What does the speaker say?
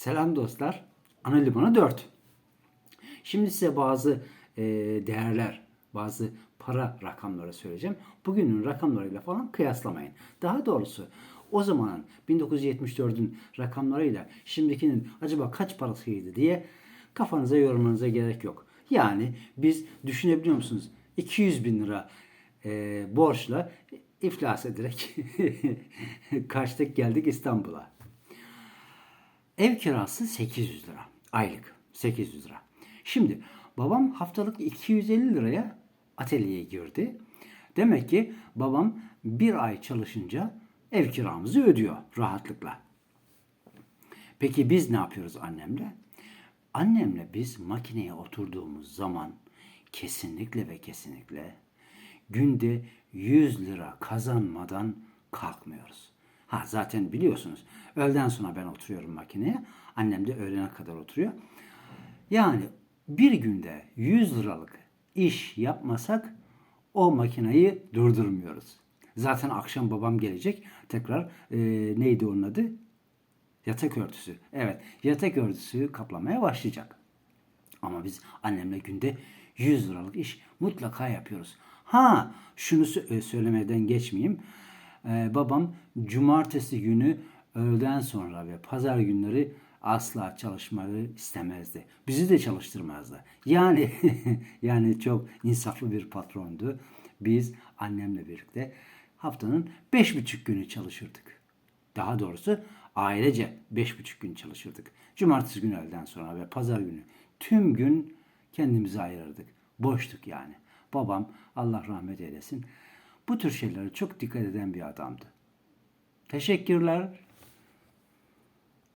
Selam dostlar. Ana limanı 4. Şimdi size bazı e, değerler, bazı para rakamları söyleyeceğim. Bugünün rakamlarıyla falan kıyaslamayın. Daha doğrusu o zamanın 1974'ün rakamlarıyla şimdikinin acaba kaç parasıydı diye kafanıza yormanıza gerek yok. Yani biz düşünebiliyor musunuz? 200 bin lira e, borçla iflas ederek kaçtık geldik İstanbul'a. Ev kirası 800 lira. Aylık 800 lira. Şimdi babam haftalık 250 liraya atölyeye girdi. Demek ki babam bir ay çalışınca ev kiramızı ödüyor rahatlıkla. Peki biz ne yapıyoruz annemle? Annemle biz makineye oturduğumuz zaman kesinlikle ve kesinlikle günde 100 lira kazanmadan kalkmıyoruz. Ha zaten biliyorsunuz öğleden sonra ben oturuyorum makineye. Annem de öğlene kadar oturuyor. Yani bir günde 100 liralık iş yapmasak o makineyi durdurmuyoruz. Zaten akşam babam gelecek. Tekrar e, neydi onun adı? Yatak örtüsü. Evet yatak örtüsü kaplamaya başlayacak. Ama biz annemle günde 100 liralık iş mutlaka yapıyoruz. Ha şunu e, söylemeden geçmeyeyim. Ee, babam cumartesi günü öğleden sonra ve pazar günleri asla çalışmayı istemezdi. Bizi de çalıştırmazdı. Yani yani çok insaflı bir patrondu. Biz annemle birlikte haftanın beş buçuk günü çalışırdık. Daha doğrusu ailece beş buçuk gün çalışırdık. Cumartesi günü öğleden sonra ve pazar günü tüm gün kendimizi ayırırdık. Boştuk yani. Babam Allah rahmet eylesin. Bu tür şeylere çok dikkat eden bir adamdı. Teşekkürler.